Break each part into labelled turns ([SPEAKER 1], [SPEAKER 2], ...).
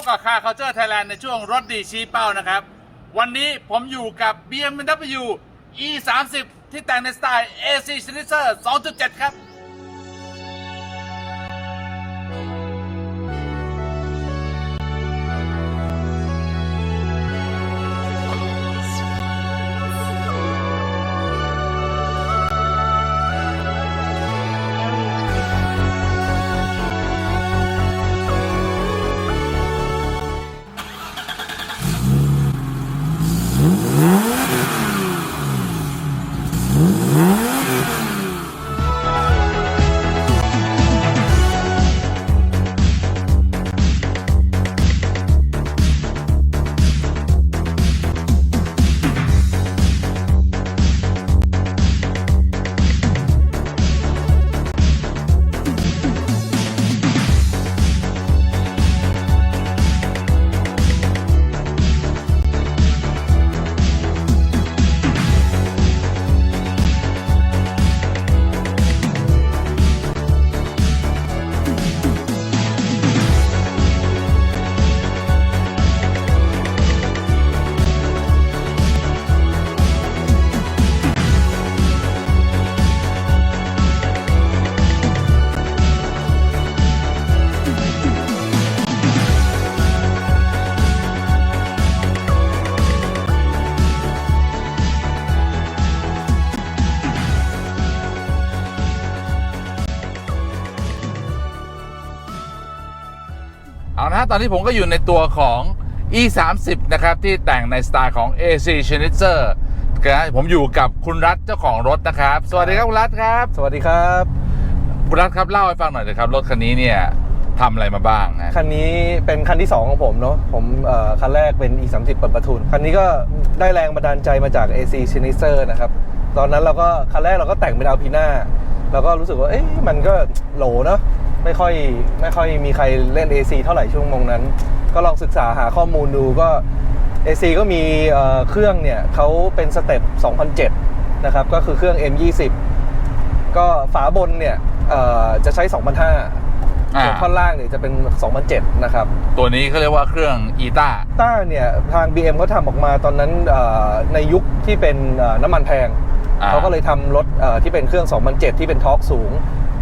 [SPEAKER 1] บกับคาเคาเจอร์ไทยแลนด์ในช่วงรถดีชี้เป้านะครับ วันนี้ผมอยู่กับ BMW E 3 0 ที่แต่งในสไตล์ AC Schnitzer 2.7 ครับ เอานะฮะตอนนี้ผมก็อยู่ในตัวของ E 3 0นะครับ ที่แต่งในสไตล์ของ AC Schnitzer นะผมอยู่กับคุณรัฐเจ้าของรถนะครับ สวัสดีครับคุณรัฐครับ
[SPEAKER 2] สวัสดีครับ
[SPEAKER 1] คุณรัฐครับเล่าให้ฟังหน่อยเลยครับ รถคันนี้เนี่ยทำอะไรมาบ้างนะ
[SPEAKER 2] คันนี้เป็นคันที่ 2 ของผมเนาะผมเอ่อคันแรกเป็น e 3 0เปิดประทุนคันนี้ก็ได้แรงบันดาลใจมาจาก AC s i n i s e r นะครับตอนนั้นเราก็คันแรกเราก็แต่งเป็นอัลพีน่าแล้วก็รู้สึกว่าเอ๊ะมันก็โหลเนาะ ไม่ค่อยไม่ค่อยมีใครเล่น AC เท่าไหร่ช่วงโมงนั้น ก็ลองศึกษาหาข้อมูลดูก็ AC ก็มีเอ่อเครื่องเนี่ยเขาเป็นสเต็ป2007 นะครับ ก็คือเครื่อง M20 ก็ฝาบนเนี่ยเอ่อจะใช้ 2005
[SPEAKER 1] อ่า
[SPEAKER 2] ส่วนท่อนล่างเนี่ยจะเป็น 2007 นะครับ
[SPEAKER 1] ตัวนี้เขาเรียกว่าเครื่อง e ต้า
[SPEAKER 2] ต้าเนี่ย ทาง BM เขาทำออกมาตอนนั้นเอ่อในยุคที่เป็นเอ่อน้ำมันแพง
[SPEAKER 1] อ่า
[SPEAKER 2] เขาก็เลยทำรถเอ่อที่เป็นเครื่อง 2007 ที่เป็นทอร์กสูง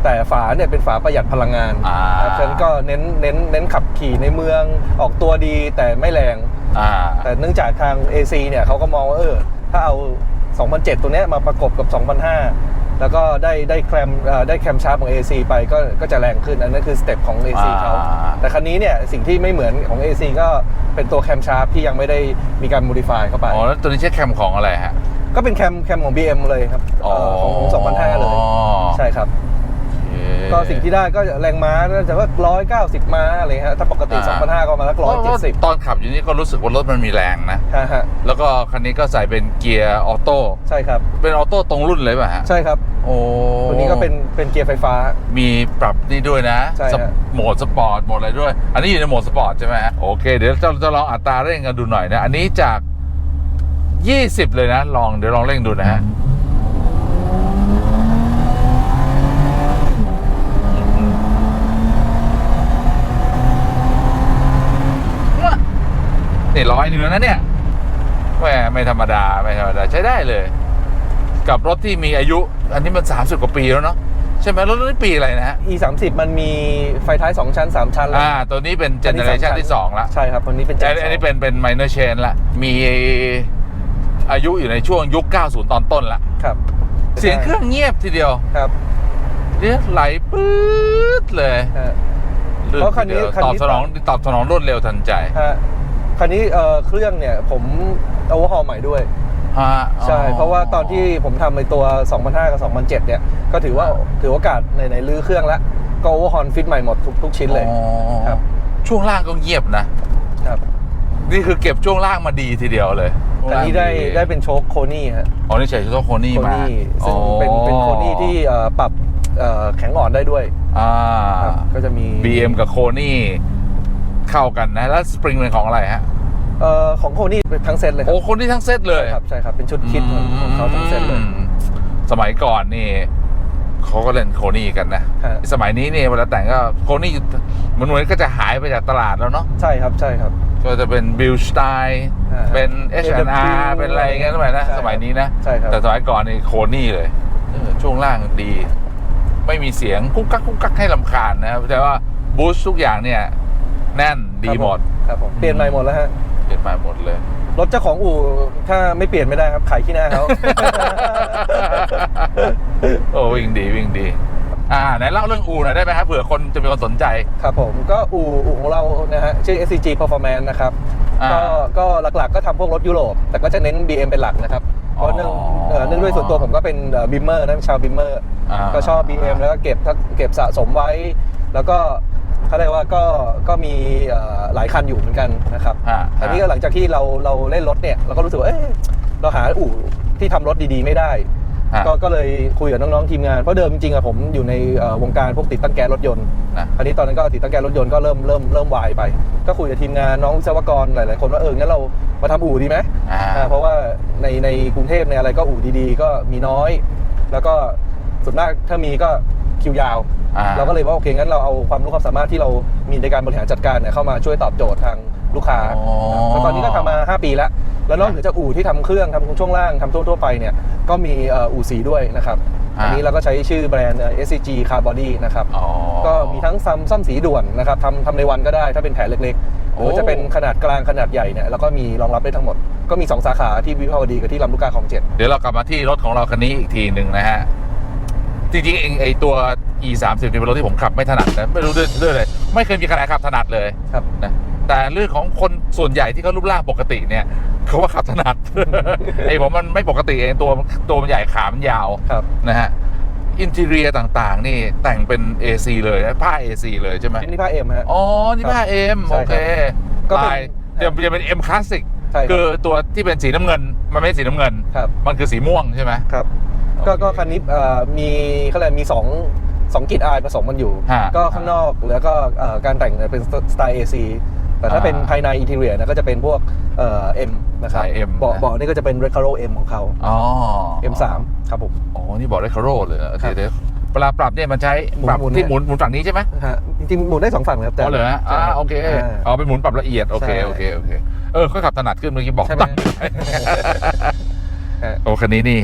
[SPEAKER 2] แต่ฝาเนี่ยเป็นฝาประหยัดพลังงาน
[SPEAKER 1] อ่า
[SPEAKER 2] ครับฉะนั้นก็เน้นเน้นเน้นขับขี่ในเมืองออกตัวดีแต่ไม่แรง
[SPEAKER 1] อ่า
[SPEAKER 2] แต่เนื่องจากทาง AC เนี่ยเขาก็มองว่าเออ ถ้าเอา 2007 ตัวเนี้ยมาประกบกับ 2005 แล้วก็ได้ได้แคมเอ่อได้แคมชาร์ปของ AC ไปก็ก็จะแรงขึ้น อันนั้นคือสเต็ปของ AC เขา
[SPEAKER 1] อ่า
[SPEAKER 2] แต่คันนี้เนี่ยสิ่งที่ไม่เหมือนของ AC ก็เป็นตัวแคมชาร์ปที่ยังไม่ได้มีการ modify เข้าไป
[SPEAKER 1] อ๋อแล้วตัวนี้ใช้แคมของอะไรฮะ
[SPEAKER 2] ก็เป็นแคมแคมของ BM เลยครับเอ่อของของ2005 เลย ใช่ครับ
[SPEAKER 1] โอเค
[SPEAKER 2] ก็สิ่งที่ได้ก็แรงม้าน่าจะว่า190ม้าอะไรฮะถ้าปกติ
[SPEAKER 1] อ่า
[SPEAKER 2] 2005ก็ประมาณสัก
[SPEAKER 1] เพราะว่า
[SPEAKER 2] 170
[SPEAKER 1] ตอนขับอยู่นี่ก็รู้สึกว่ารถมันมีแรงนะ
[SPEAKER 2] ฮะฮะ
[SPEAKER 1] แล้วก็คันนี้ก็ใส่เป็นเกียร์ออโต้
[SPEAKER 2] ใช่ครับ
[SPEAKER 1] เป็นออโต้ตรงรุ่นเลยป่ะฮะ
[SPEAKER 2] ใช่ครับ
[SPEAKER 1] โอ้
[SPEAKER 2] ตัวนี้ก็เป็นเป็นเกียร์ไฟฟ้า
[SPEAKER 1] มีปรับนี่ด้วยนะ
[SPEAKER 2] ใช่ฮะ
[SPEAKER 1] สปโหมดสปอร์ตโหมดอะไรด้วย อันนี้อยู่ในโหมดสปอร์ตใช่ไหมฮะโอเค เดี๋ยวจะจะลองอัตราเร่งกันดูหน่อยนะ อันนี้จาก 20 เลยนะ ลองเดี๋ยวลองเร่งดูนะฮะ นี่ร้อยหนึ่งแล้วนะเนี่ยแหมไม่ธรรมดาไม่ธรรมดาใช้ได้เลย กับรถที่มีอายุ อันนี้มัน30กว่าปีแล้วเนาะใช่ไหมรถนี้ปีอะไรนะฮะ
[SPEAKER 2] e 3 0มันมีไฟท้าย 2 ชั้น 3 ชั้นแล้ว
[SPEAKER 1] อ่า ตัวนี้เป็นเจเนอเรชันที่ 2 ละ
[SPEAKER 2] ใช่ครับวันนี้เป็น
[SPEAKER 1] อันอันนี้เป็นเป็นไมเนอร์เชนละ มีอายุอยู่ในช่วงยุค 90 ตอนต้นละ
[SPEAKER 2] ครับ
[SPEAKER 1] เสียงเครื่องเงียบทีเดียว
[SPEAKER 2] ครับ
[SPEAKER 1] เรียไหลปื๊ดเลย
[SPEAKER 2] ฮะ
[SPEAKER 1] ลื่
[SPEAKER 2] เพราะคันนี้
[SPEAKER 1] ทีดียว
[SPEAKER 2] คัน
[SPEAKER 1] ตอบ
[SPEAKER 2] นี้
[SPEAKER 1] สนองตอบสนองรวดเร็วทันใจ
[SPEAKER 2] ฮะ คันนี้เอ่อเครื่องเนี่ยผมโอเวอร์ฮอลใหม่ด้วย
[SPEAKER 1] ฮะ
[SPEAKER 2] ใช่ เพราะว่าตอนที่ผมทำในตัว 2005 กับ 2007 เนี่ย ก็ถือว่าถือโอกาสในในลื้อเครื่องแล้วก็โอเวอร์ฮอลฟิตใหม่หมดทุกทุกชิ้นเลย
[SPEAKER 1] อ๋อ
[SPEAKER 2] ครับ
[SPEAKER 1] ช่วงล่างก็เงียบนะ
[SPEAKER 2] ครับ
[SPEAKER 1] นี่คือเก็บช่วงล่างมาดีทีเดียวเลย
[SPEAKER 2] คันนี้ได้ได้เป็นโชคโคนี่ฮะ
[SPEAKER 1] อ๋อนี่ใช้โชคโคนี่
[SPEAKER 2] โค
[SPEAKER 1] มา
[SPEAKER 2] นี่ซึ่งเป็นเป็นโคนี่ที่เอ่อปรับเอ่อแข็งอ่อนได้ด้วย
[SPEAKER 1] อ่า
[SPEAKER 2] ครับก็จะมี
[SPEAKER 1] BM กับโคนี่ เข้ากันนะแล้วสปริงเป็นของอะไรฮะ
[SPEAKER 2] เอ่อของโคนี่เป็นทั้งเซตเลยครั
[SPEAKER 1] โอ้คนที่ทั้งเซตเลย
[SPEAKER 2] ครับใช่ครับเป็นชุดคิดของของเขาทั้งเซตเลย
[SPEAKER 1] อืมสมัยก่อนนี่เขาก็เล่นโคนี่กันนะ
[SPEAKER 2] ฮะ
[SPEAKER 1] สมัยนี้นี่เวลาแต่งก็โคนี่มันเหมือนก็จะหายไปจากตลาดแล้วเนาะ
[SPEAKER 2] ใช่ครับใช่ครับ
[SPEAKER 1] ก็จะเป็นบิลสไตล์
[SPEAKER 2] อ่า
[SPEAKER 1] เป็น H&R
[SPEAKER 2] AW
[SPEAKER 1] เป็นอะไรอย่างเงี้ยสมัยนะ
[SPEAKER 2] ใช่
[SPEAKER 1] สมัยนี้นะ
[SPEAKER 2] ใช่ครับ
[SPEAKER 1] แต่สมัยก่อนนี่โคนี่เลยเออช่วงล่างดี ไม่มีเสียงกุ๊กกักกุ๊กกักให้ลำคาญนะครับแต่ว่าบูสทุกอย่างเนี่ย แน่นดีหมด
[SPEAKER 2] ครับผมเปลี่ยนใหม่หมดแล้วฮะ
[SPEAKER 1] เปลี่ยนมาหมดเลย
[SPEAKER 2] รถเจ้าของอู่ถ้าไม่เปลี่ยนไม่ได้ครับขายขี้หน้าเขา
[SPEAKER 1] โอ้วิ่งดีวิ่งดีอ่าไหนเล่าเรื่องอูหน่อยได้ไหมครับเผื่อคนจะมีคนสนใจ
[SPEAKER 2] ครับผมก็อู่อู่ของเรานะฮะชื่อ SCG Performance นะครับ
[SPEAKER 1] อ่า
[SPEAKER 2] ก็ก็หลักๆก็ทำพวกรถยุโรป แต่ก็จะเน้น BM เป็นหลักนะครับเพราะเนื่อง
[SPEAKER 1] อ๋อ
[SPEAKER 2] เอ่อเนื่องด้วยส่วนตัวผมก็เป็นบิมเมอร์นะชาวบิมเมอร์
[SPEAKER 1] อ่า
[SPEAKER 2] ก็ชอบ BM แล้วก็เก็บถ้าเก็บสะสมไว้ แล้วก็ เขาเรียกว่าก็ก็มีเอ่อหลายคันอยู่เหมือนกันนะครับ
[SPEAKER 1] ฮะ
[SPEAKER 2] อันนี้ก็หลังจากที่เราเราเล่นรถเนี่ยเราก็รู้สึกว่าเอ๊ะเราหาอู่ที่ทำรถดีๆไม่ได้
[SPEAKER 1] ฮะ
[SPEAKER 2] ก็ก็เลยคุยกับน้องๆทีมงานเพราะเดิมจริงๆอะผมอยู่ในเอ่อวงการพวกติดตั้งแก๊สรถยนต์
[SPEAKER 1] นะ
[SPEAKER 2] อันนี้ตอนนั้นก็ติดตั้งแก๊สรถยนต์ก็เริ่มเริ่มเริ่มวายไป ก็คุยกับทีมงานน้องวิศวกรหลายๆคนว่าเอองั้นเรามาทำอู่ดีไหม
[SPEAKER 1] อ่า
[SPEAKER 2] อ่าเพราะว่าในในกรุงเทพในยอะไรก็อู่ดีๆ ก็มีน้อย แล้วก็ส่วนมากถ้ามีก็ คิวยาว
[SPEAKER 1] อ่า
[SPEAKER 2] เราก็เลยว่าโอเคงั้นเราเอาความรู้ความสามารถที่เรามีในการบริหารจัดการเนี่ยเข้ามาช่วยตอบโจทย์ทางลูกค้า
[SPEAKER 1] อ๋อ
[SPEAKER 2] แล้วตอนนี้ก็ทำมา 5 ปีแล้ว แล้วนอกเหนือจากอู่ที่ทำเครื่องทำช่วงล่างทำทั่วทั่วๆไปเนี่ยก็มีเอ่ออู่สีด้วยนะครับ
[SPEAKER 1] อ่า
[SPEAKER 2] อันนี้เราก็ใช้ชื่อแบรนด์เอ่อ SCG Car Body นะครับ
[SPEAKER 1] อ๋อ
[SPEAKER 2] ก็มีทั้งซ้ำซ่อมสีด่วนนะครับทำทำในวันก็ได้ถ้าเป็นแผลเล็กๆ ห
[SPEAKER 1] โอ้
[SPEAKER 2] รือว่าจะเป็นขนาดกลางขนาดใหญ่เนี่ยแล้วก็มีรองรับได้ทั้งหมด ก็มี 2 สาขาที่วิภาวดีกับที่ลำลูกกาของเจ็ด
[SPEAKER 1] เดี๋ยวเรากลับมาที่รถของเราคันนี้อีกทีหนึ่งนะฮะ จริงๆเองไอตัว e 3 0เป็นรถที่ผมขับไม่ถนัดนะไม่รู้ด้วยด้วยเลยไม่เคยมีขนาดขับถนัดเลย
[SPEAKER 2] ครับ
[SPEAKER 1] นะแต่เรื่องของคนส่วนใหญ่ที่เขารูปร่างปกติเนี่ยเขาว่าขับถนัด ไอผมมันไม่ปกติเองตัวตัวมันใหญ่ขามันยาว
[SPEAKER 2] ครับ
[SPEAKER 1] นะฮะอินทีเรียต่างๆ นี่แต่งเป็น AC เลยนะผ้า AC เลยใช่ไหม
[SPEAKER 2] นี่ผ้าเอ็มฮะ
[SPEAKER 1] อ๋อ นี่ผ้า M
[SPEAKER 2] ใช่
[SPEAKER 1] โอเค
[SPEAKER 2] ครับก็เป็น
[SPEAKER 1] ลายเดี๋ยวจะเป็น M คลาสสิก
[SPEAKER 2] ใช่ครับ
[SPEAKER 1] คือตัวที่เป็นสีน้ำเงิน มันไม่ใช่สีน้ำเงิน
[SPEAKER 2] ครับ
[SPEAKER 1] มันคือสีม่วงใช่ไหม
[SPEAKER 2] ครับ ก็
[SPEAKER 1] โอเค
[SPEAKER 2] ก็คันนี้เอ่อมีเขาเรียกมีสองสองกลิ่นอายผสมกันอยู่
[SPEAKER 1] ฮะ
[SPEAKER 2] ก็ข้างนอกแล้วก็เอ่อการแต่งเนี่ยเป็นสไตล์ AC แต่ถ้า
[SPEAKER 1] อ่า
[SPEAKER 2] เป็นภายในอินเทเรียนะก็จะเป็นพวกเอ่อ M นะครับ
[SPEAKER 1] สาย M
[SPEAKER 2] เบาะ
[SPEAKER 1] นะ
[SPEAKER 2] เบาะนี่ก็จะเป็น Recaro M ของเขา
[SPEAKER 1] อ๋อ
[SPEAKER 2] M3 ครับผม
[SPEAKER 1] อ๋อ นี่บอกได้คาโร่เลยเหรอโอเค
[SPEAKER 2] ครับ
[SPEAKER 1] เดี๋ยวเวลาปรับเนี่ยมันใช้
[SPEAKER 2] หมุน
[SPEAKER 1] ปรับ
[SPEAKER 2] หมุน
[SPEAKER 1] ที่
[SPEAKER 2] เนี่ย
[SPEAKER 1] หมุนหมุนฝั่งนี้ใช่ไหม
[SPEAKER 2] ฮะจริงๆหมุนได้สองฝั่งเลยครับแต่
[SPEAKER 1] อ๋อเหรอฮะอ่า
[SPEAKER 2] ใช่
[SPEAKER 1] โอเคาอ๋อเป็นหมุนปรับละเอียดโอเค
[SPEAKER 2] ใช่
[SPEAKER 1] โอเคโอเคเออค่อยขับถนัดขึ้นเมื่อกี้บอก
[SPEAKER 2] ใช่ไหม
[SPEAKER 1] ตั้ง
[SPEAKER 2] ฮะ
[SPEAKER 1] โอ้คันนี้นี่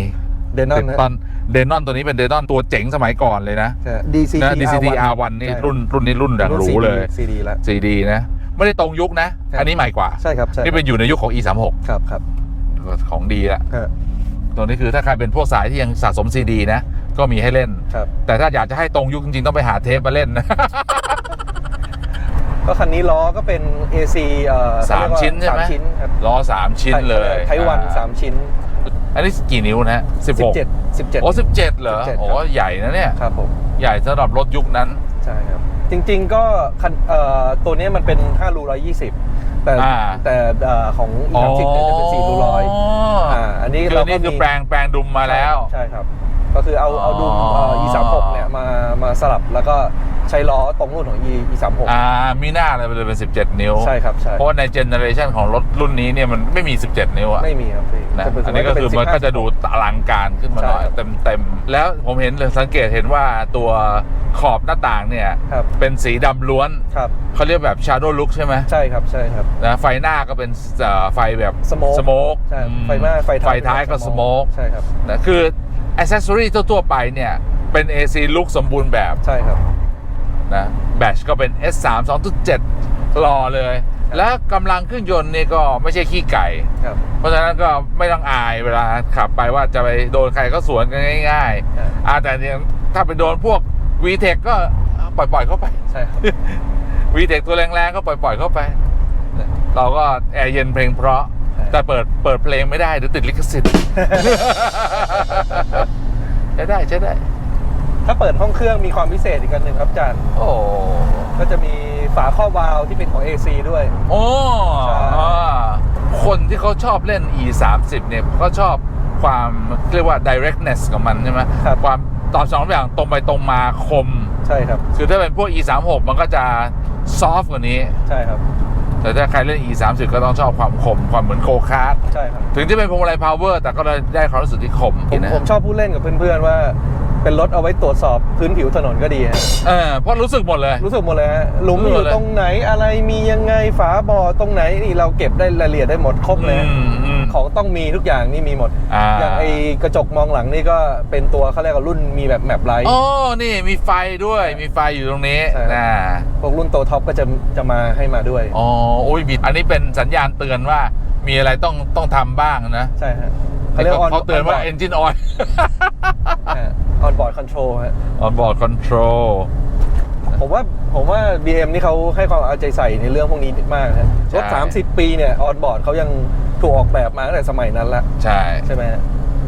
[SPEAKER 2] เดนนอน
[SPEAKER 1] ตอนเดนนอนตัวนี้เป็นเดนนอนตัวเจ๋งสมัยก่อนเลยนะ
[SPEAKER 2] DCT
[SPEAKER 1] นะ DCT R1 นี่รุ่นรุ่นนี้รุ่นดังหรูเลย
[SPEAKER 2] CD แล้ว
[SPEAKER 1] CD นะ ไม่ได้ตรงยุคนะ
[SPEAKER 2] ครับ
[SPEAKER 1] อันนี้ใหม่กว่า
[SPEAKER 2] ใช่ครับใช่
[SPEAKER 1] นี่เป็นอยู่ในยุคของ E36
[SPEAKER 2] ครับครับ
[SPEAKER 1] ของดีละ
[SPEAKER 2] ฮะ
[SPEAKER 1] ตัวนี้คือถ้าใครเป็นพวกสายที่ยังสะสม CD นะ ก็มีให้เล่น
[SPEAKER 2] ครับ
[SPEAKER 1] แต่ถ้าอยากจะให้ตรงยุคจริงๆ ต้องไปหาเทปมาเล่นนะ
[SPEAKER 2] ก็คันนี้ล้อก็เป็น AC เอ่อ
[SPEAKER 1] สาม
[SPEAKER 2] เขเรียกว่
[SPEAKER 1] ชิ้นใช่ไหม
[SPEAKER 2] สามชิ้นครับ
[SPEAKER 1] ล้อสามชิ้นเลย
[SPEAKER 2] ไทยวัน
[SPEAKER 1] อ่
[SPEAKER 2] สามชิ้น
[SPEAKER 1] อันนี้กี่นิ้วนะฮะสิบหก
[SPEAKER 2] 17 17
[SPEAKER 1] โอ้สิบเจ็ดเหรอ
[SPEAKER 2] 17
[SPEAKER 1] โอ้ใหญ่นะเนี่ย
[SPEAKER 2] ครับผม
[SPEAKER 1] ใหญ่สำหรับรถยุคนั้น
[SPEAKER 2] ใช่ครับ จริงๆก็คันเอ่อตัวนี้มันเป็น5รู120 แต่
[SPEAKER 1] อ่า
[SPEAKER 2] แต่เอ่อของอีสามสิบเนี่ยจะเป็น4รูร้อยอ่าอันนี้
[SPEAKER 1] คือ
[SPEAKER 2] เรา
[SPEAKER 1] อัน
[SPEAKER 2] ก็
[SPEAKER 1] นี่คือ
[SPEAKER 2] มี
[SPEAKER 1] แปลงแปลงดุมมาแล้ว
[SPEAKER 2] ใช่ครับ ก็คือเอาเอาดุม
[SPEAKER 1] อ๋อ
[SPEAKER 2] e 3 6เนี่ยมามาสลับแล้วก็ ใช้ล้อตรงรุ่นของ e 3 6
[SPEAKER 1] อ่ามีหน้าเลยเลยเป็น 17 นิ้ว
[SPEAKER 2] ใช่ครับใช่
[SPEAKER 1] เพราะว่าในเจเนอเรชันของรถรุ่นนี้เนี่ยมันไม่มี 17 นิ้วอะ
[SPEAKER 2] ไม่มีครับพี่
[SPEAKER 1] นะ
[SPEAKER 2] จะเป็
[SPEAKER 1] อันนี้ก็คือมันก็จะดูอลังการขึ้นมาหน่อย
[SPEAKER 2] ใช่ครับ
[SPEAKER 1] เต็มเต็มๆแล้วผมเห็นเลยสังเกตเห็นว่าตัวขอบหน้าต่างเนี่ย
[SPEAKER 2] ครับ
[SPEAKER 1] เป็นสีดำล้วน
[SPEAKER 2] ครับ
[SPEAKER 1] เขาเรียกแบบ Shadow Look ใช่ไหม
[SPEAKER 2] ใช่ครับใช่ครับ
[SPEAKER 1] นะไฟหน้าก็เป็นเอ่อไฟแบบ
[SPEAKER 2] Smoke
[SPEAKER 1] สโมก
[SPEAKER 2] ใช่ไฟหน้าไฟท้าย
[SPEAKER 1] ไฟท้ายก็สโมก
[SPEAKER 2] ใช่ครับ
[SPEAKER 1] นะคืออ c เซสซอรี่ทั่ว ๆ ไปเนี่ย เป็น AC ลุกสมบูรณ์แบบ
[SPEAKER 2] ใช่ครับ
[SPEAKER 1] นะแบชก็เป็น S3 2.7รอเลย และกำลังเครื่องยนต์นี่ก็ไม่ใช่ขี้ไก่
[SPEAKER 2] ครับ
[SPEAKER 1] เพราะฉะนั้นก็ไม่ต้องอายเวลาขับไปว่าจะไปโดนใครก็สวนกันง่าย
[SPEAKER 2] ครับ
[SPEAKER 1] ๆอ่าแต่เนี่ยถ้าไปโดนพวก VTEC ก็ปล่อยๆเข้าไป
[SPEAKER 2] ใช่ครับ
[SPEAKER 1] VTEC ตัวแรงๆก็ปล่อยๆเข้าไป เราก็แอร์เย็นเพลงเพราะ
[SPEAKER 2] ใช่
[SPEAKER 1] แต่เปิดเปิดเพลงไม่ได้เดี๋ยวติดลิขสิทธิ์ใช้ได้ใช้ได้
[SPEAKER 2] ถ้าเปิดห้องเครื่องมีความพิเศษอีกอันหนึ่งครับอาจารย์
[SPEAKER 1] โอ้
[SPEAKER 2] ก็จะมีฝาครอบวาล์วที่เป็นของ AC ด้วย
[SPEAKER 1] โอ้
[SPEAKER 2] ใช่
[SPEAKER 1] อ่าคนที่เขาชอบเล่น e 3 0เนี่ยเขาชอบความเรียกว่า directness ของมันใช่ไหม
[SPEAKER 2] ครับ
[SPEAKER 1] ความตอบสนองอย่างตรงไปตรงมาคม
[SPEAKER 2] ใช่ครับ
[SPEAKER 1] คือถ้าเป็นพวก e 3 6มันก็จะซอฟกว่านี้
[SPEAKER 2] ใช่ครับ
[SPEAKER 1] แต่ถ้าใครเล่น e 3 0ก็ต้องชอบความคม ความเหมือนโกคาร์ด
[SPEAKER 2] ใช่ครับ
[SPEAKER 1] ถึงจะเป็นพวงมาลัยพาวเวอร์แต่ก็ได้ความรู้สึกที่คม
[SPEAKER 2] ผม
[SPEAKER 1] นะ
[SPEAKER 2] ผมชอบพูดเล่นกับเพื่อนๆว่า เป็นรถเอาไว้ตรวจสอบพื้นผิวถนนก็ดีฮะ
[SPEAKER 1] เออเพราะรู้สึกหมดเลย
[SPEAKER 2] รู้สึกหมดเลยฮะหลุม
[SPEAKER 1] รู้
[SPEAKER 2] อ
[SPEAKER 1] หมด
[SPEAKER 2] ยู่
[SPEAKER 1] เลย
[SPEAKER 2] ตรงไหนอะไรมียังไงฝาบ่อตรงไหนนี่เราเก็บได้รายละเอียดได้หมดครบเลย
[SPEAKER 1] อืมอืม
[SPEAKER 2] ของต้องมีทุกอย่างนี่มีหมด
[SPEAKER 1] อ่า
[SPEAKER 2] อย่างไอกระจกมองหลังนี่ก็เป็นตัวเขาเรียกว่ารุ่นมีแบบแมปไลท์
[SPEAKER 1] โอ้นี่มีไฟด้วยมีไฟอยู่ตรงนี้
[SPEAKER 2] ใช่
[SPEAKER 1] นะ
[SPEAKER 2] พวกรุ่นโตท็อปก็จะจะมาให้มาด้วย
[SPEAKER 1] อ๋อโอ้ยบิดอันนี้เป็นสัญญาณเตือนว่ามีอะไรต้องต้องทำบ้างนะ
[SPEAKER 2] ใช่ฮะเขาเรียกว่า
[SPEAKER 1] เขาเตือนว่า engine oil
[SPEAKER 2] ออ นบอร์ดคอนโทรลฮะ
[SPEAKER 1] on board control
[SPEAKER 2] ผมว่าผมว่า BM นี่เขาให้ความเอาใจใส่ในเรื่องพวกนี้มากนะรถ
[SPEAKER 1] ใช่
[SPEAKER 2] 30 ปีเนี่ยออนบอร์ดเขายังถูกออกแบบมาตั้งแต่สมัยนั้นละ
[SPEAKER 1] ใช่
[SPEAKER 2] ใช่ไหมฮะ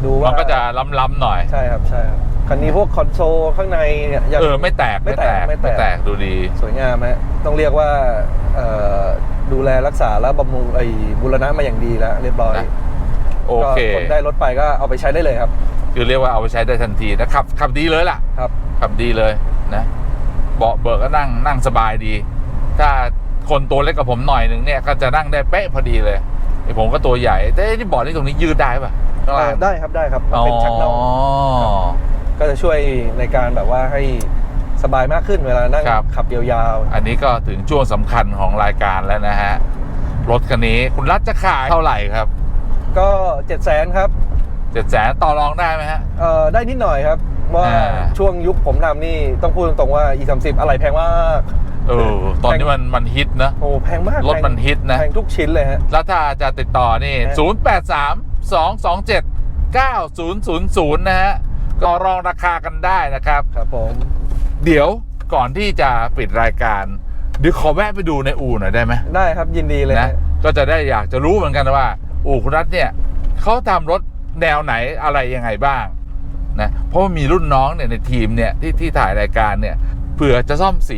[SPEAKER 2] ดู
[SPEAKER 1] มั
[SPEAKER 2] ว่าน
[SPEAKER 1] ก็จะล้ำๆหน่อย
[SPEAKER 2] ใช่ครับใช่ครับคันนี้พวกคอนโซลข้างในเนี่ยยัง
[SPEAKER 1] เออไม่แตก
[SPEAKER 2] ไม่แตกไม่แตก
[SPEAKER 1] ดูดี
[SPEAKER 2] สวยงามฮะต้องเรียกว่าเอ่อดูแลรักษาและบำรุงไอ้บูรณะมาอย่างดีแล้วเรียบร้อย
[SPEAKER 1] นะโอเค
[SPEAKER 2] ก็คนได้รถไปก็เอาไปใช้ได้เลยครับ
[SPEAKER 1] คือเรียกว่าเอาไปใช้ได้ทันทีนะขับขับดีเลยล่ะ
[SPEAKER 2] ครับ
[SPEAKER 1] ขับดีเลยนะเบาะเบิกก็นั่งนั่งสบายดี ถ้าคนตัวเล็กกับผมหน่อยหนึ่งเนี่ยก็จะนั่งได้เป๊ะพอดีเลยไอผมก็ตัวใหญ่แต่ไอ้ที่เบาะนี่ตรงนี้ยืดได้ป่ะข้างล่าง
[SPEAKER 2] ได้ครับได้ครับ
[SPEAKER 1] อ๋อ
[SPEAKER 2] เป็นชักน่องก็จะช่วยในการแบบว่าให้สบายมากขึ้นเวลานั่ง
[SPEAKER 1] ครับ
[SPEAKER 2] ขับยาว
[SPEAKER 1] อันนี้ก็ถึงช่วงสำคัญของรายการแล้วนะฮะ รถคันนี้คุณรัฐจะขายเท่าไหร่ครับ
[SPEAKER 2] ๆก็7จ็ดแสนครับ
[SPEAKER 1] เจ็ดแสนต่อรองได้ไหมฮะ
[SPEAKER 2] เอ่อได้นิดหน่อยครับว่า
[SPEAKER 1] อ่า
[SPEAKER 2] ช่วงยุคผมทำนี่ต้องพูดตรงๆว่า e 3 0อะไรแพงมาก
[SPEAKER 1] เออตอนนี้มันมันฮิตนะ
[SPEAKER 2] โอ้แพงมาก
[SPEAKER 1] รถมันฮิตนะ
[SPEAKER 2] แพงทุกชิ้นเลยฮะ
[SPEAKER 1] แล้วถ้าจะติดต่อนี่
[SPEAKER 2] ฮะ
[SPEAKER 1] 0 8 3 2 2 7 9 0 0 0 นะฮะ ก็รองราคากันได้นะครับ
[SPEAKER 2] ครับผม
[SPEAKER 1] เดี๋ยวก่อนที่จะปิดรายการ เดี๋ยวขอแวะไปดูในอู่หน่อยได้ไหม
[SPEAKER 2] ได้ครับยินดีเลย
[SPEAKER 1] นะ
[SPEAKER 2] ฮะ
[SPEAKER 1] ก็จะได้อยากจะรู้เหมือนกันว่า อู่คุณรัฐเนี่ยเขาทำรถ แนวไหนอะไรยังไงบ้างนะเพราะว่ามีรุ่นน้องเนี่ยในทีมเนี่ยที่ที่ถ่ายรายการเนี่ยเผื่อจะซ่อมสี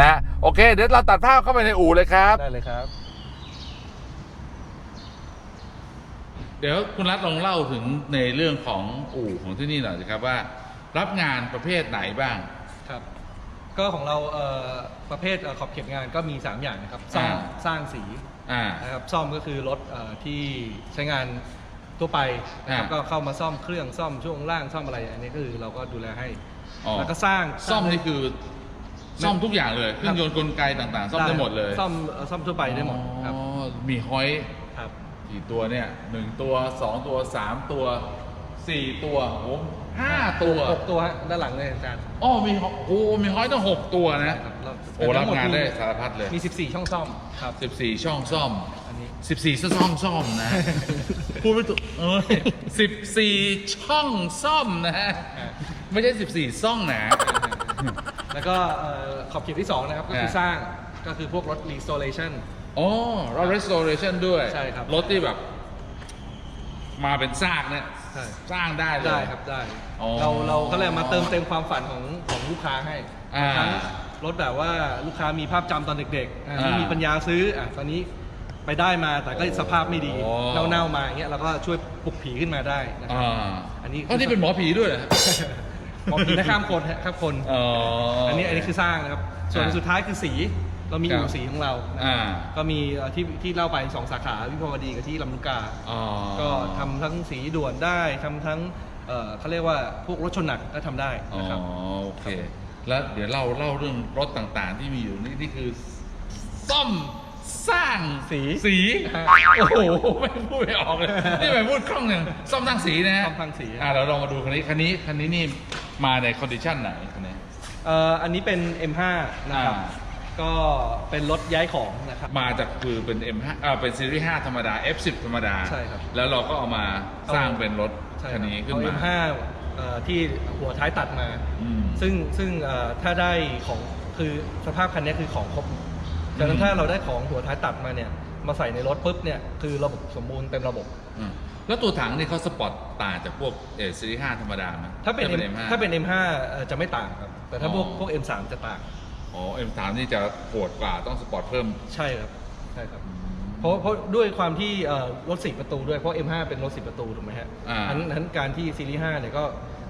[SPEAKER 1] นะโอเค เดี๋ยวเราตัดภาพเข้าไปในอู่เลยครับ
[SPEAKER 2] ได้เลยครับ
[SPEAKER 1] เดี๋ยวคุณรัฐลองเล่าถึงในเรื่องของอู่ของที่นี่หน่อยสิครับว่า รับงานประเภทไหนบ้าง
[SPEAKER 2] ครับ ก็ของเราเอ่อประเภทเอ่อขอบเขตงานก็มี 3 อย่างนะครับ สร้าง
[SPEAKER 1] อ่า
[SPEAKER 2] สร้างสี
[SPEAKER 1] อ่า
[SPEAKER 2] นะครับซ่อมก็คือรถเอ่อที่ใช้งานทั่วไปนะครับ
[SPEAKER 1] อ่า
[SPEAKER 2] ก็เข้ามาซ่อมเครื่องซ่อมช่วงล่างซ่อมอะไรอันนี้ก็คือเราก็ดูแลให้
[SPEAKER 1] อ๋อ
[SPEAKER 2] แล้วก็สร้าง
[SPEAKER 1] ซ่อมนี่คือ ซ่อมทุกอย่างเลยเครื่องยนต์กลไกต่างๆ ซ่อมได้หมดเลย
[SPEAKER 2] ซ่อมเอ่อซ่อมทั่วไปได้หมดครับ
[SPEAKER 1] อ๋อมีฮอย
[SPEAKER 2] ครับ
[SPEAKER 1] กี่ตัวเนี่ยหนึ่งตัวสองตัวสามตัวสี่ตัวโอ้ห้าตัว
[SPEAKER 2] หกตัวฮะด้านหลังเลยอาจารย์
[SPEAKER 1] อ๋อมีฮอยโอ้มีฮอยตั้งหกตัวนะ
[SPEAKER 2] ครับเรา
[SPEAKER 1] โอ้รับงาน
[SPEAKER 2] ทั้หม
[SPEAKER 1] ได้
[SPEAKER 2] มี
[SPEAKER 1] สารพัดเลย
[SPEAKER 2] มี14ช่องซ่อมครับ
[SPEAKER 1] สิบสี่ช่องซ่อม
[SPEAKER 2] อันนี้
[SPEAKER 1] สิบสี่ช่องซ่อมนะพูดไม่ถูกเออสิบสี่ช่องซ่อมนะฮะ
[SPEAKER 2] อ่า
[SPEAKER 1] ไม่ใช่สิบสี่ซ่องนะ
[SPEAKER 2] แล้วก็เอ่อขอบเขตที่2นะครับก็คือ
[SPEAKER 1] อ่า
[SPEAKER 2] สร้างก็คือพวกรถ restoration
[SPEAKER 1] อ๋อเรา restoration ด้วย
[SPEAKER 2] ใช่ครับ
[SPEAKER 1] รถที่แบบ มาเป็นซากเนี่ย
[SPEAKER 2] ใช่
[SPEAKER 1] สร้างได้เลย
[SPEAKER 2] ได้ครับได้
[SPEAKER 1] อ๋อ
[SPEAKER 2] เราเราก็เลยมาเติมเต็มความฝันของของลูกค้าให้
[SPEAKER 1] อ่า
[SPEAKER 2] ทั้งรถแบบว่าลูกค้ามีภาพจำตอนเด็กๆอะ
[SPEAKER 1] อ่า
[SPEAKER 2] ไม่มีปัญญาซื้ออะตอนนี้ไปได้มาแต่ก็สภาพไม่ดี
[SPEAKER 1] อ๋อ
[SPEAKER 2] เน่าๆมาอย่างเงี้ยเราก็ช่วยปลุกผีขึ้นมาได้นะครั
[SPEAKER 1] อ่า
[SPEAKER 2] อันนี้
[SPEAKER 1] อันนี้เป็นหมอผีด้วยเหรอฮะ
[SPEAKER 2] หมอผีนะข้ามคนฮะข้ามคน
[SPEAKER 1] อ๋อ
[SPEAKER 2] อั
[SPEAKER 1] อั
[SPEAKER 2] นนี้อันนี้คือสร้างนะครับ ส่วน
[SPEAKER 1] อ่า
[SPEAKER 2] สุดท้ายคือสี เรามี
[SPEAKER 1] ครับ
[SPEAKER 2] อู่สีของเรานะ
[SPEAKER 1] อ่า
[SPEAKER 2] ก็มีเอ่อที่ที่เล่าไปสองสาขาวิภาวดีกับที่ลำลูกกา
[SPEAKER 1] อ๋อ
[SPEAKER 2] ก็ทำทั้งสีด่วนได้ทำทั้งเอ่อเขาเรียกว่าพวกรถชนหนักก็ทำได้
[SPEAKER 1] อ๋อ
[SPEAKER 2] นะครับ
[SPEAKER 1] โอเคแล้วเดี๋ยวเล่าเล่าเรื่องรถต่างๆ ที่มีอยู่นี่นี่คือซ่อมสร้าง
[SPEAKER 2] สี
[SPEAKER 1] สี
[SPEAKER 2] ฮะ
[SPEAKER 1] โอ้โหไม่พูดไม่ออกเลยนี่ไม่พูดคล่องหนึ่งซ่อมสร้างสีนะฮะ
[SPEAKER 2] ซ่อมสร้างสี
[SPEAKER 1] อ่าเราลองมาดูคันนี้คันนี้คันนี้นี่มาในคอนดิชันไหนคันนี้
[SPEAKER 2] เอ่ออันนี้เป็น M5 นะครับ
[SPEAKER 1] อ่า
[SPEAKER 2] ก็เป็นรถย้ายของนะครับ
[SPEAKER 1] มาจากคือเป็น M5 อ่าเป็นซีรีส์5ธรรมดา F10 ธรรมดา
[SPEAKER 2] ใช่ครับ
[SPEAKER 1] แล้วเราก็เอามาสร้างเป็นรถ
[SPEAKER 2] ใช่
[SPEAKER 1] คันนี้ขึ้น
[SPEAKER 2] เอา
[SPEAKER 1] มา
[SPEAKER 2] M5 เอ่อที่หัวท้ายตัดมา
[SPEAKER 1] อืม
[SPEAKER 2] ซึ่งซึ่งเอ่อถ้าได้ของคือสภาพคันนี้คือของครบจากนั้นถ้าเราได้ของหัวท้ายตัดมาเนี่ย มาใส่ในรถปุ๊บเนี่ยคือระบบสมบูรณ์เต็มระบบ
[SPEAKER 1] อืมแล้วตัวถังนี่เขาสปอร์ตต่างจากพวกเอซีรีส์5ธรรมดาไหม
[SPEAKER 2] ถ้าเป็น M
[SPEAKER 1] M5
[SPEAKER 2] ถ้าเป็น M5 เอ่อจะไม่ต่างครับ แต่ถ้าพวก
[SPEAKER 1] อ๋อ
[SPEAKER 2] พวก M3 จะต่าง
[SPEAKER 1] อ๋อ M3 นี่จะโหดกว่าต้องสปอร์ตเพิ่ม
[SPEAKER 2] ใช่ครับใช่ครับ เพราะเพราะด้วยความที่เอ่อรถสี่ประตูด้วยเพราะ M5 เป็นรถสี่ประตูถูกไหมฮะ
[SPEAKER 1] อ่า
[SPEAKER 2] อันนั้นการที่ซีรีส์5เนี่ยก็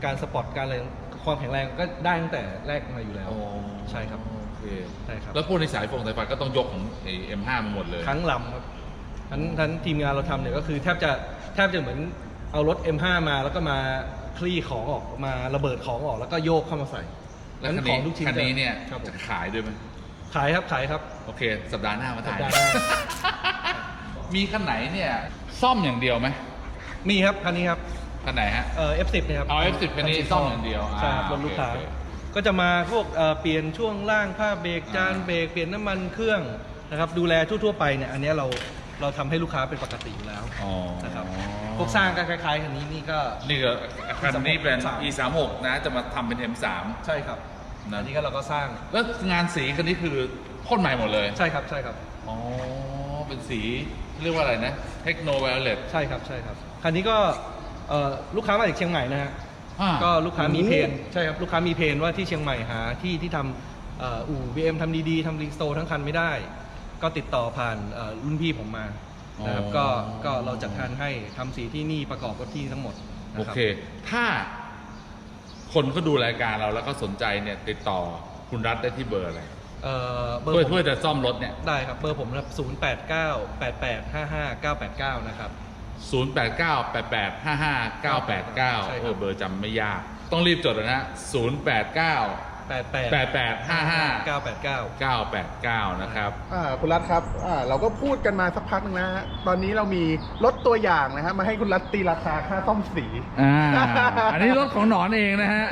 [SPEAKER 2] การสปอร์ตการอะไรความแข็งแรงก็ได้ตั้งแต่แรกมาอยู่แล้ว
[SPEAKER 1] อ๋อ
[SPEAKER 2] ใช่ครับ
[SPEAKER 1] โอเค
[SPEAKER 2] ใช่ครับ
[SPEAKER 1] แล้วพวกในสายฟงสายไฟก็ต้องยกของไอ้ M5 มาหมดเลย
[SPEAKER 2] ทั้งลำครับทั้งทั้งทีมงานเราทำเนี่ยก็คือแทบจะแทบจะเหมือนเอารถ M5 มาแล้วก็มาคลี่ของออกมาระเบิดของออกแล้วก็โยกเข้ามาใส่
[SPEAKER 1] แล้วคัน
[SPEAKER 2] ข
[SPEAKER 1] นี้
[SPEAKER 2] องทุกชิ้น
[SPEAKER 1] คันนี้เนี่ย
[SPEAKER 2] ครับผม
[SPEAKER 1] จะขายด้วยไหม
[SPEAKER 2] ขายครับขายครับ
[SPEAKER 1] โอเค สัปดาห์หน้ามาถ่าย
[SPEAKER 2] สัปดาห์หน้า
[SPEAKER 1] มีคันไหนเนี่ย ซ่อมอย่างเดียวไหม
[SPEAKER 2] มีครับคันนี้ครับ
[SPEAKER 1] คันไหนฮะ
[SPEAKER 2] เอ่อ F10 เนะครับ
[SPEAKER 1] เอา F10 คันนี้ซ่อมอย่างเดียว
[SPEAKER 2] ใช่ครับ
[SPEAKER 1] อ่าร
[SPEAKER 2] ถลูกค้า
[SPEAKER 1] โอเคโอเค
[SPEAKER 2] ก็จะมาพวกเอ่อเปลี่ยนช่วงล่างผ้าเบรกจาน
[SPEAKER 1] อ่า
[SPEAKER 2] เบรกเปลี่ยนน้ำมันเครื่องนะครับดูแลทั่วๆไปเนี่ยอันเนี้ยเราเราทำให้ลูกค้าเป็นปกติอยู่แล้ว
[SPEAKER 1] อ๋อ
[SPEAKER 2] นะครับพวกสร้างก็คล้ายๆคันนี้นี่ก็
[SPEAKER 1] นี่ก็คันนี้เป็น
[SPEAKER 2] E36
[SPEAKER 1] E36 นะ จะมาทำเป็น M3
[SPEAKER 2] ใช่ครับ
[SPEAKER 1] นะ
[SPEAKER 2] อันนี้ก็เราก็สร้าง
[SPEAKER 1] แล้วงานสีคันนี้คือพ่นใหม่หมดเลย
[SPEAKER 2] ใช่ครับใช่ครับ
[SPEAKER 1] อ๋อเป็นสีเรียกว่าอะไรนะเทคโนไวโอเลต
[SPEAKER 2] ใช่ครับใช่ครับคันนี้ก็เอ่อลูกค้ามาจากเชียงใหม่นะฮะ
[SPEAKER 1] อ่า
[SPEAKER 2] ก็ลูกค้ามีเพนใช่ครับลูกค้ามีเพนว่าที่เชียงใหม่หาที่ที่ทำเอ่ออู่ BM ทำดีๆทำรีสโตร์ทั้งคันไม่ได้ ก็ติดต่อผ่านเอ่อรุ่นพี่ผมมานะครับ
[SPEAKER 1] อ๋อ
[SPEAKER 2] ก็ก็เราจัดการให้ทำสีที่นี่ประกอบกับที่ทั้งหมด
[SPEAKER 1] โอ
[SPEAKER 2] นะครับ
[SPEAKER 1] เค ถ้า คนเขาดูรายการเราแล้วก็สนใจเนี่ยติดต่อคุณรัฐได้ที่เบอร์อะไร
[SPEAKER 2] เอ่อเบอร์
[SPEAKER 1] เพื่อ
[SPEAKER 2] ผม
[SPEAKER 1] เพื่อจะซ่อมรถเนี่ย
[SPEAKER 2] ได้ครับเบอร์ผมนะครับ0 8 9 8 8 5 5 9 8 9 นะครับ
[SPEAKER 1] 0 8 9 8 8 5 5 9 8 9
[SPEAKER 2] ใช่ครับ
[SPEAKER 1] เออเบอร์จำไม่ยาก ต้องรีบจดเลยนะ 0 8 9
[SPEAKER 2] 8 8
[SPEAKER 1] 8 8 5 5
[SPEAKER 2] 9 8 9
[SPEAKER 1] 9 8 9นะครับ
[SPEAKER 3] อ่าคุณรัฐครับอ่าเราก็พูดกันมาสักพักหนึงแล้วฮะตอนนี้เรามีรถตัวอย่างนะฮะมาให้คุณรัฐตีราคาค่าซ่อมสี
[SPEAKER 1] อ่า อันนี้รถของหนอนเองนะฮะ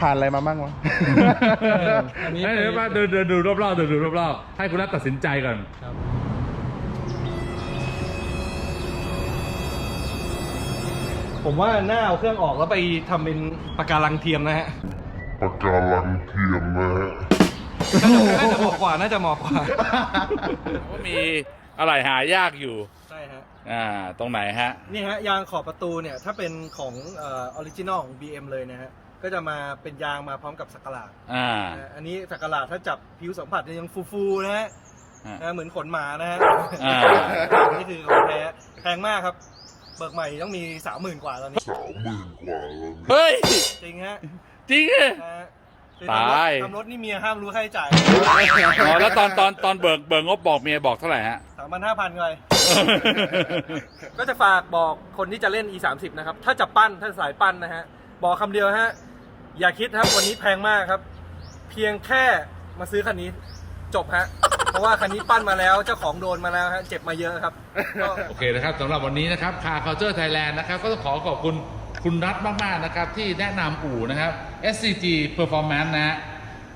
[SPEAKER 3] ผ่านอะไรมาบ้างวะ
[SPEAKER 2] อันนี้
[SPEAKER 1] เดี๋ยวมาเดินเดินดูรอบๆเดินดูรอบๆให้คุณรัฐตัดสินใจก่อน
[SPEAKER 2] ครับ ผมว่าหน้าเอาเครื่องออกแล้วไปทำเป็นปะการังเทียมนะฮะ
[SPEAKER 4] ปะการังเทียมนะฮะ
[SPEAKER 2] น่าจะเหมาะกว่าน่าจะเหมาะกว่า
[SPEAKER 1] ก็มีอะไรหายากอยู่
[SPEAKER 2] ใช่ฮะ
[SPEAKER 1] อ่าตรงไหนฮะ
[SPEAKER 2] นี่ฮะยางขอบประตูเนี่ยถ้าเป็นของเออริจินอลของ BM เลยนะฮะก็จะมาเป็นยางมาพร้อมกับสักหลาด
[SPEAKER 1] อ่า
[SPEAKER 2] นะฮะอันนี้สักหลาดถ้าจับผิวสัมผัสเนี่ยยังฟูๆนะฮะ
[SPEAKER 1] อ่า
[SPEAKER 2] นะเหมือนขนหมานะฮะ
[SPEAKER 1] อ่า
[SPEAKER 2] นี่คือของแท้แพงมากครับ เบิกใหม่ต้องมีสามหมื่นกว่าตอนนี้
[SPEAKER 4] สามหมื่นกว่าแล้ว
[SPEAKER 1] เฮ้ย
[SPEAKER 2] จริงฮะ
[SPEAKER 1] จริงเหรอ
[SPEAKER 2] นะฮะคือ
[SPEAKER 1] ตาย
[SPEAKER 2] ทำรถนี่เมียห้ามรู้ค่าใช้จ่าย
[SPEAKER 1] อ๋อแล้วตอนตอนตอนเบิกเบิกงบบอกเมียบอกเท่าไหร่ฮะ
[SPEAKER 2] สามพันห้าพันเลย ก็จะฝากบอกคนที่จะเล่น e 3 0นะครับ ถ้าจะปั้น ถ้าสายปั้นนะฮะ บอกคำเดียวฮะ อย่าคิดครับ วันนี้แพงมากครับ เพียงแค่มาซื้อคันนี้ จบฮะ เพราะว่าคันนี้ปั้นมาแล้วเจ้าของโดนมาแล้วฮะเจ็บมาเยอะครับก็
[SPEAKER 1] โอเคนะครับสำหรับวันนี้นะครับคา Culture Thailand นะครับก็ต้องขอขอบคุณคุณรัฐมากๆนะครับที่แนะนำอู่นะครับ SCG Performance นะฮะ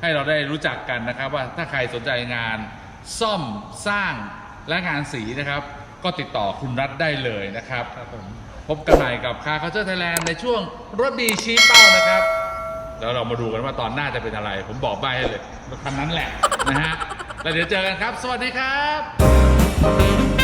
[SPEAKER 1] ให้เราได้รู้จักกันนะครับ ว่าถ้าใครสนใจงานซ่อมสร้างและงานสีนะครับ ก็ติดต่อคุณรัฐได้เลยนะครับ
[SPEAKER 2] ครับผม
[SPEAKER 1] พบกันใหม่กับคา Culture Thailand ในช่วงรถดีชี้เป้านะครับ แล้วเรามาดูกันว่าตอนหน้าจะเป็นอะไร ผมบอกใบให้เลยคันนั้นแหละนะฮะ แล้วเดี๋ยวเจอกันครับ สวัสดีครับ